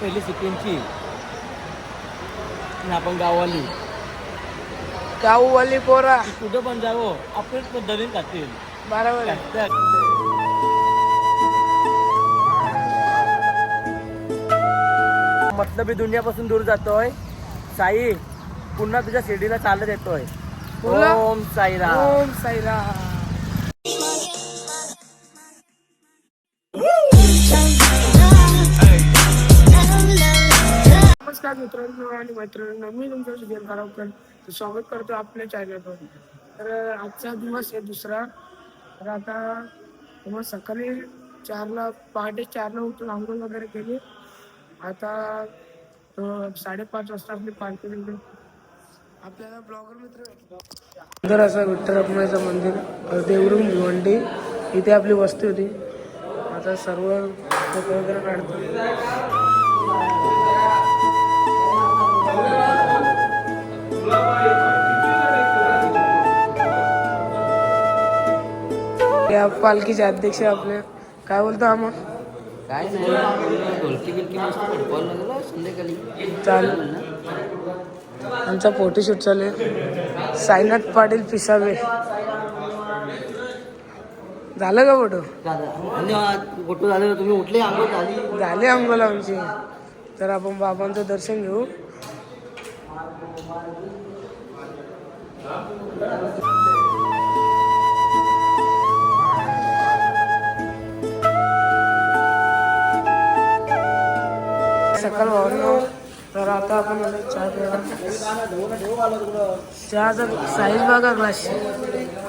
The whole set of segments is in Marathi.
पहिली आणि आपण गाववाली. गाववाली पोरा. कुठं पण जावं आपल्याच पद्धतीने खातील. बरोबर आहे. मतलबी दुनियापासून दूर जातोय. साई पुन्हा तुझ्या शिर्डीला चालत येतोय. ओम साईराम. ओम साईराम. नमस्कार मित्रांनो आणि मैत्रिणींनो मी तुमचं सुधीर गाडवकर स्वागत करतो आपल्या चॅनलवर तर आजचा दिवस आहे दुसरा. तर आता मग सकाळी चारला पहाटे चारला उठून आंघोळ वगैरे केली. आता साडेपाच वाजता आपली पालखी निघली. आपल्याला ब्लॉगर मित्र सुंदर असं विठ्ठल मंदिर देवरुंग भिवंडी. इथे आपली वस्ती होती. आता सर्व फोटो वगैरे काढतो. पालखीचे अध्यक्ष आपले. काय बोलतो आम्हा? काय नाही. ढोलकी बिलकी मस्त फुटबॉल लागला संध्याकाळी. चालेल. आमचा फोटोशूट चालू आहे. साईनाथ पाटील पिसावे. झालं का फोटो? धन्यवाद. फोटो झाले तुम्ही उठले आंघोळ झाली. झाली अंघोल आमची. तर आपण बाबांचं दर्शन घेऊ. सकाळ भावनो तर आता आपण चहा प्यायला चहाचा साईज बघा ग्लास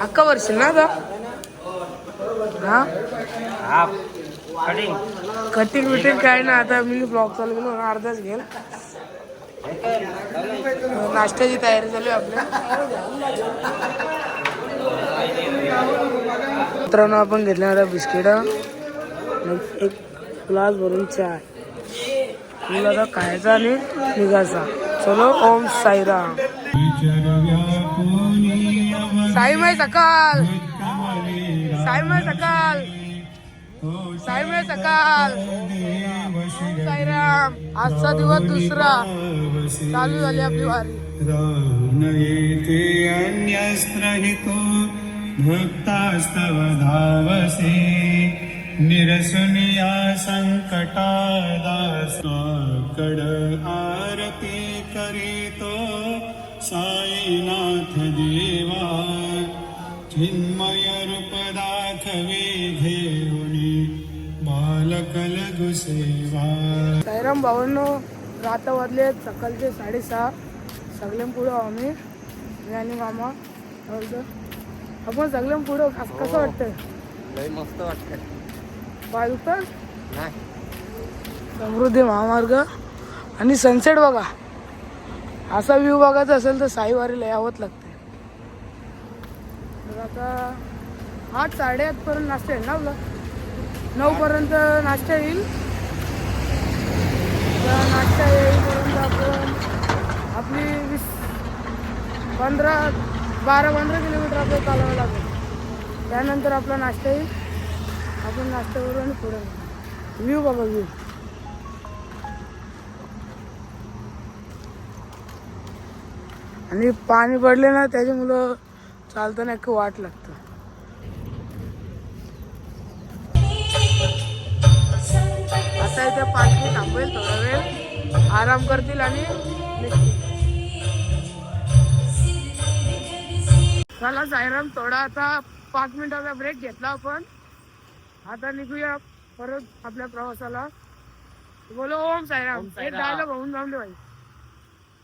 अक्का वर्ष ना आता हा? कटिंग बिटिंग काय ना आता मी ब्लॉग चालू केलो अर्धाच घेईल नाश्त्याची तयारी चालू आहे आपल्या मित्रांनो आपण घेतल्या आता बिस्किट. एक ग्लास भरून चहा तुला आता खायचा आणि निघायचा. चलो ओम साईराम. साईमाई सकाळ साईमाई सकाल. साईमाई सकाळ ओम साईराम. आजचा दिवस दुसरा. चालू झाली आपली वारी. राहुनयेते अन्यस्त्रहितो भक्तास्तव धावसे. निरसुनिया संकटादास्कड आरती करीतो साईनाथ देवा. चिन्मय रूप दाखवे घेऊनी बालकल गुसेवा साईराम भावांनो रात्र वाजले सकाळचे साडेसहा. सगळ्यां पुढं आम्ही. मी आणि मामा. आपण सगळ्यां पुढं कस- कसं वाटतंय? लय मस्त वाटतं नाही. समृद्धी महामार्ग आणि सनसेट बघा. असा व्ह्यू बघायचा असेल तर साईवारीला यावंच लागते. तर आता आठ पर्यंत नाश्ता येईल ना आपला? नऊ पर्यंत नाश्ता येईल. नाश्ता येईपर्यंत आपण आपली वीस पंधरा बारा पंधरा किलोमीटर आपल्याला चालावं लागेल. त्यानंतर आपला नाश्ता येईल. आपण नाश्ता करू पुढे व्ह्यू बाबा व्ह्यू आणि पाणी पडले ना त्याच्यामुळं चालताना एक वाट लागतं. आता इथे पालखी थांबेल थोडा वेळ. आराम करतील आणि चला साईराम थोडा आता पाच मिनिटाचा ब्रेक घेतला आपण. आता निघूया परत आपल्या प्रवासाला. बोलो ओम साईराम. ओम एक साईराम. डायलॉग होऊन जाऊन दे भाई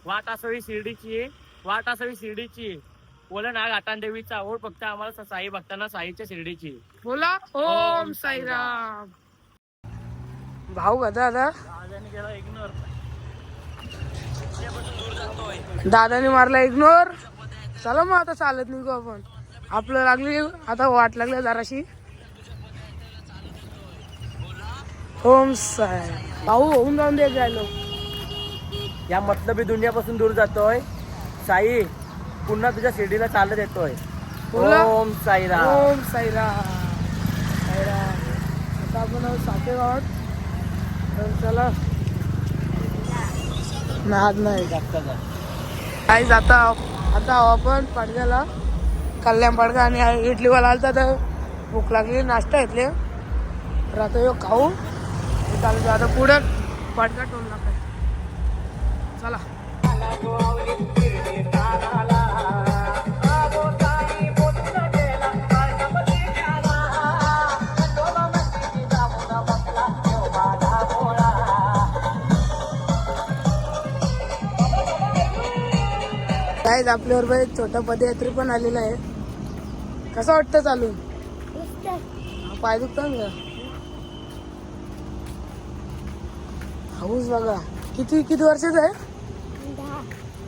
वाट असावी शिर्डीची वाट असावी शिर्डीची बोला ना घाटान देवीचा आवड फक्त आम्हाला साई भक्तांना साईच्या शिर्डीची बोला ओम साईराम. भाऊ दादा? दादाने मारला इग्नोर चला मग आता चालत निघू आपण. आपलं लागली आता वाट लागली जराशी. ओम साई भाऊ होऊन जाऊन दे जायलो. या मतलबी दुनियापासून दूर जातोय. साई पुन्हा तुझ्या शिर्डीला चालत येतोय. ओम साईराम. ओम साईराम. आता आपण आहोत सातेगावात. तर चला. नाही. काहीच आता आता आहो आपण पाडग्याला कल्याण पाडगा आणि इडलीवाला आलता तर भूक लागली नाश्ता घेतले. तर आता ह्यो खाऊ. चालू आता पुढं पाडगा टोल नका. चला. काय आपल्यावर बाई छोटा पदयात्री पण आलेला आहे. कसं वाटतं चालू? पाय दुखतात का? हाऊस बघा. किती किती वर्षाचा आहे?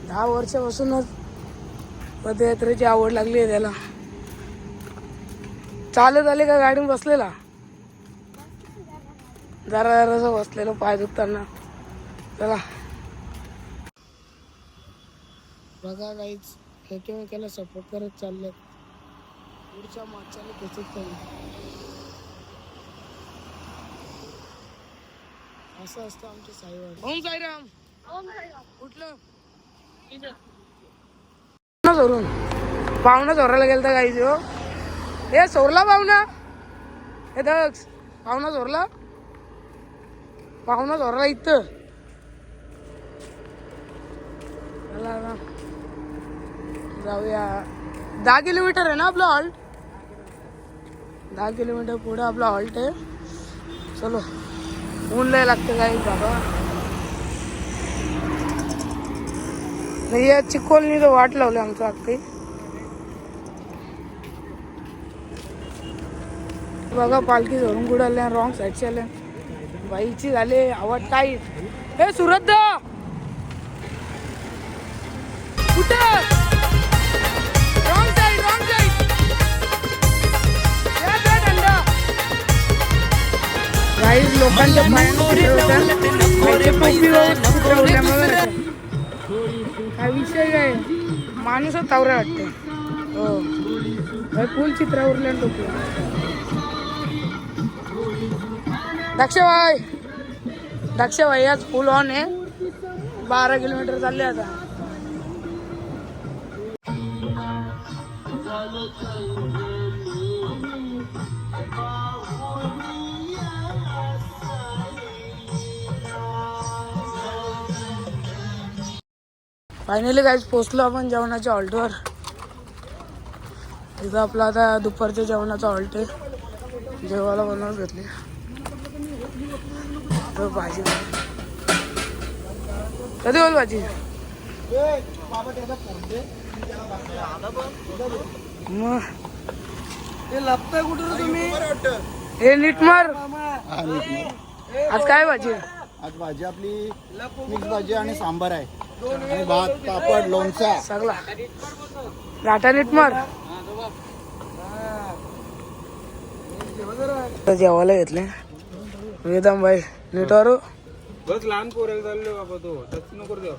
दहा. वर्षापासूनच पदयात्रेची आवड लागली आहे त्याला. चालत आले का गाडीत बसलेला? जरा जरा बसलेलं पाय दुखताना. चला. बघा काहीच एकमेकाला सपोर्ट करत चालले पुढच्या मागच्याला त्याच्यात कमी असं असतं आमचे साईबाबा ओम साईराम. कुठलं? पाहुणा चोरायला गेलता काही हो. हे चोरला पाहुणा? हे दक्ष पाहुणा चोरला पाहुणा चोरला इथं. जाऊया. दहा किलोमीटर आहे ना आपला हॉल्ट दहा किलोमीटर पुढे आपला हॉल्ट आहे. चलो. ऊन लय लागते काही बाबा। या चिकोलनी तर वाट लावली आमचं अगदी बघा पालखी धरून गुडाल्या आल्या रॉंग साईडची आल्या बाईची झाले आवाज काय हे सुरत दा! कुठं काही लोकांच्या पायानं काय विषय काय? माणूसच तावरा वाटते हो. फुल चित्र उरल्या टोपी दक्षबाई दक्षबाई आज फुल ऑन आहे. बारा किलोमीटर चालले आता. फायनली काहीच पोचलो आपण जेवणाच्या हॉल्टवर तिथं आपला आता दुपारच्या जेवणाचा हॉल्ट आहे जेवायला बनवून घेतले. तर भाजी. कधी होईल भाजी? मग. लपताय कुठं तुम्ही? हे नीट मार. आज काय भाजी? आज भाजी आपली मिक्स भाजी आणि सांबार आहे. आणि भात पापड लोणचा. सगळा. लाटा नीट मार. जेवायला घेतले. वेदाम भाई नीट वारू. बस लहान पोराला चाललो बाबा तो. टच नको देऊ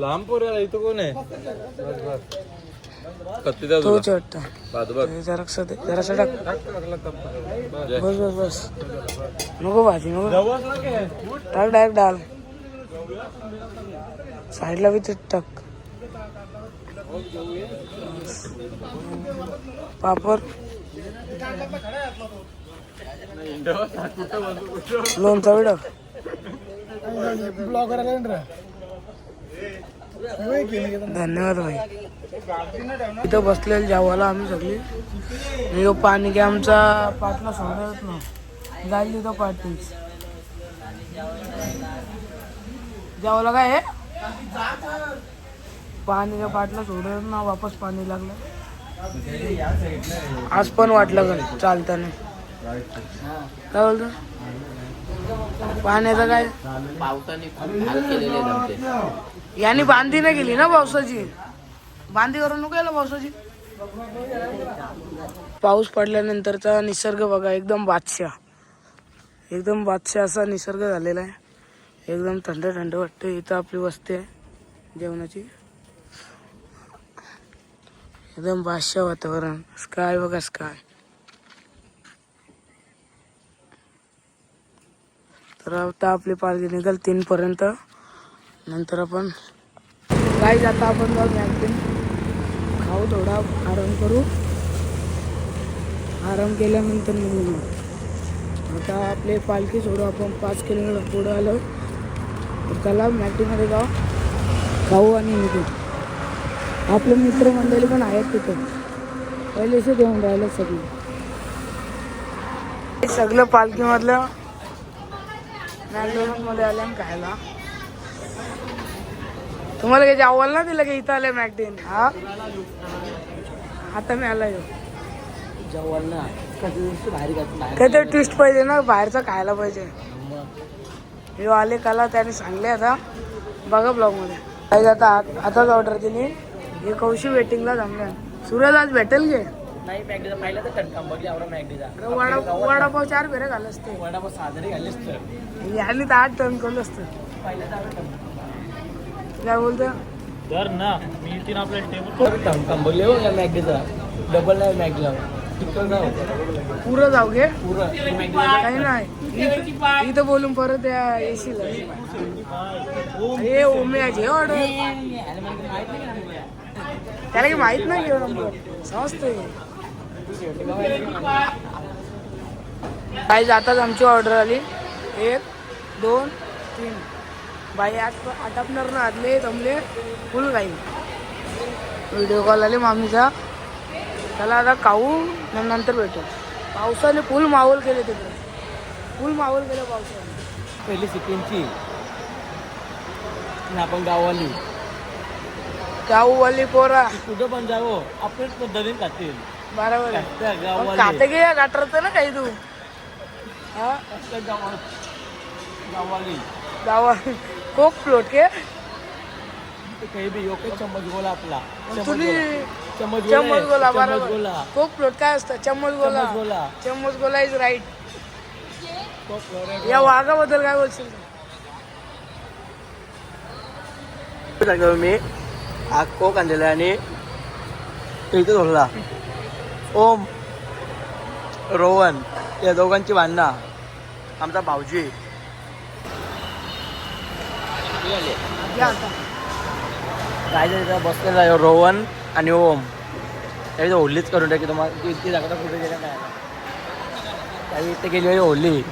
लहान पोराला इथं कोण आहे? बस बस. कत्ती द्या तोच वाटतं. बाद बघ जरासं दे जरासं टाक. टाकला तप्पा बस. बस बस नको भाजी नको. टाक डायरेक्ट डाल. साईडला बी ते टाक पापड लोणचा टाक धन्यवाद भाई. इथं बसलेलं जेवायला आम्ही सगळी. ह्यो पाणी की आमचा पाटला सोडत ना. जाईल तिथं पाटीच जेवायला काय आहे पाणी का पाटला सोडत ना वापस पाणी लागलं. आज पण वाटलं का चालताना. काय बोलतो? पाण्याचं काय? याने बांधी नाही गेली ना पावसाची? बांधी करून नको याला पावसाची. पाऊस पडल्यानंतरचा निसर्ग बघा एकदम बादशाह. एकदम बादशाह असा निसर्ग झालेला आहे. एकदम थंड थंड वाटते इथं आपली वस्ती आहे जेवणाची. एकदम बादशा वातावरण. स्काय बघा स्काय तर आता आपली पालखी निघाल तीन पर्यंत. नंतर आपण काय जाता आपण जाऊ खाऊ थोडा आराम करू. आराम केल्यानंतर निघू आता आपले पालखी सोडू आपण पाच किलोमीटर पुढं आलो. त्याला मॅगडीमध्ये जाऊ. खाऊ आणि निघू. आपले मित्रमंडळी पण आहेत तिथं. पहिलेच देऊन राहिलं सगळं. सगळं पालखीमधलं मॅकडोनल्डमध्ये आलं खायला. तुम्हाला काही अव्वल ना दिलं की इथं आलंय मॅकडीन हा? आता मी आलाय. काय तर ट्विस्ट पाहिजे ना बाहेरचं खायला पाहिजे. हे आले कला त्याने सांगले आता. बघा ब्लॉगमध्ये काही आता आताच ऑर्डर दिली हे कौशी वेटिंगला जमल्या सूरज आज भेटेल गे नाही मॅगडीचा पाहिलं तर तटकाम बघली आवडा मॅगडीचा वडा वडापाव चार फेरे घाल असते. वडापाव साजरी घालीस तर यांनी तर आठ टन केलं असतं. काय बोलतो तर ना. मी तीन आपल्या टेबल हो मॅगडीचा डबल नाही जाऊ पुरं जाऊ घे. पुरं. काही नाही. इथं- बोलून परत या येशील. हे ओम्याची ऑर्डर त्याला काही माहीत नाही घेऊ नंबर समजतंय. काही जाताच आमची ऑर्डर आली. एक दोन तीन. बाई आठ आटापणार ना आदले जमले फुल राहील व्हिडिओ कॉल आले मामीचा. त्याला आता खाऊ नंतर भेटू. पावसाने फुल माहोल केले तिकडे. फुल माहोल केलं पावसाने. पहिली सिक्कीमची आणि आपण गाववाली. गाववाली पोरा. कुठं पण जावं आपल्याच पद्धतीने खातील. बरोबर खाते गे गाठरत ना काही तू? हा? गाववाली. गावा कोक फ्लोट के? काही बी योग्य चम्मच गोला आपला. तुम्ही. चम्मच गोला चम्मच. गोला बरोबर. कोक फ्लोट काय असतं. चम्मच गोला. चम्मच गोला. इज राईट या वाघाबद्दल काय बोलशील? मी. हा कोक आणलेला आणि इथे धरला ओम रोहन या दोघांची भांडणा. आमचा भाऊजी. काय तिथं बसलेला आहे रोहन आणि ओम. त्यावेळी होलीच करून टाकी तुम्हाला ती ती जागा कुठे गेल्या काय त्यावेळी इथे गेली होती होली.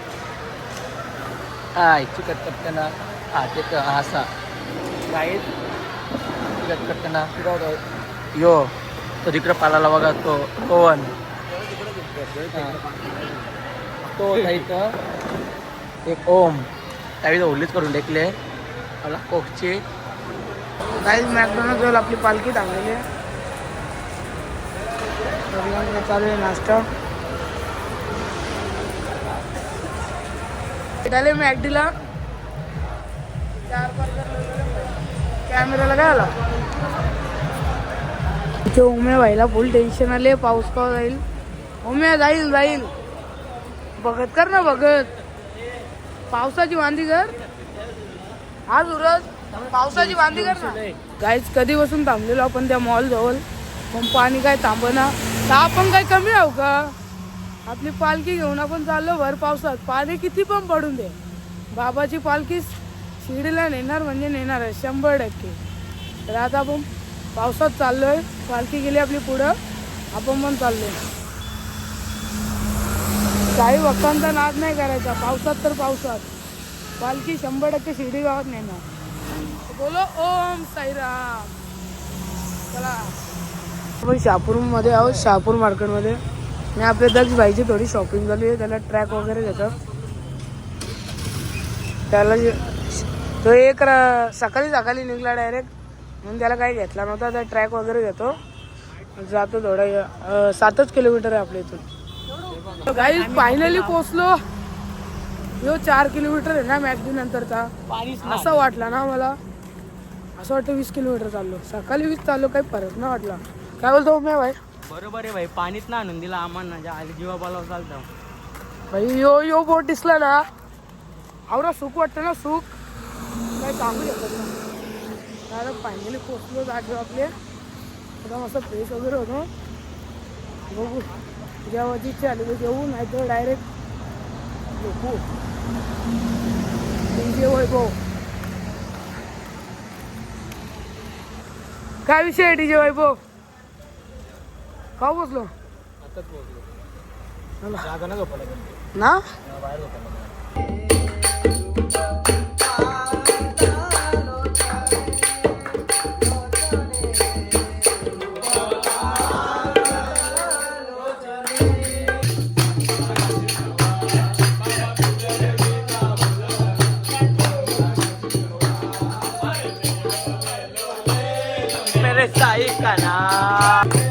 हा इच्छी कटकटताना हा ते असा. काय कटकटताना कुठं यो तो तिकडं पालाला बघा तो रोहन. तो इथं. एक ओम. त्यावेळी होलीच करून टाकले मला कोकची काही मॅकडॉनल्ड जवळ आपली पालखी थांबलेली आहे. चालू आहे नाश्ता. झाले मॅगडीला. चार कॅमेराला काय आला? इथे उम्या व्हायला फुल टेन्शन आले पाऊस का जाईल? उम्या जाईल जाईल. बघत कर ना बघत. पावसाची वांदी कर. हा सूरज पावसाची वांदी कर ना. गाईच कधी बसून थांबलेलो आपण त्या मॉल जवळ? पण पाणी काय थांबना. तर आपण काय कमी आहो का? आपली पालखी घेऊन आपण चाललो भर पावसात. पाणी किती पण पडून दे. बाबाची पालखी शिर्डीला नेणार म्हणजे नेणार आहे शंभर टक्के. तर आता आपण पावसात चाललोय. पालखी गेली आपली पुढं. आपण पण चाललोय. काही वक्तांचा नाद नाही करायचा. पावसात तर पावसात. पालखी शंभर टक्के शिर्डी गावात नेणार. बोलो ओम साईराम. चला. आपण शहापूरमध्ये आहोत शहापूर मार्केटमध्ये. मी आपल्या दक्ष भाईची थोडी शॉपिंग झाली आहे त्याला ट्रॅक वगैरे घेतो त्याला जे- तो एक र- सकाळी सकाळी निघला डायरेक्ट म्हणून त्याला काही घेतला नव्हता त्या ट्रॅक वगैरे घेतो जातो थोडा सातच किलोमीटर आहे आपल्या इथून. काही फायनली पोचलो यो चार किलोमीटर आहे ना मॅगडी नंतरचा. असं वाटलं ना मला. असं वाटतं वीस किलोमीटर चाललो. सकाळी वीस चाललो काही फरक नाही वाटला. काय बोलतो उम्या भाई? बरोबर आहे भाई पाणीच ना आणून दिला आम्हाला ज्या आधी जीवा बोलावं चालतं. भाई यो यो बोट दिसला ना. आवडा सुख वाटतं ना सुख? काय सांगू शकत ना फायनली पोचलो जागे आपले. आता मस्त फ्रेश वगैरे होतो. बघू. जेव्हा इच्छा आली तर जेवू नाही तर डायरेक्ट झोपू. डीजे वैभव. काय विषय आहे डीजे वैभव? का बसलो? ना? मेरे 감사합니다.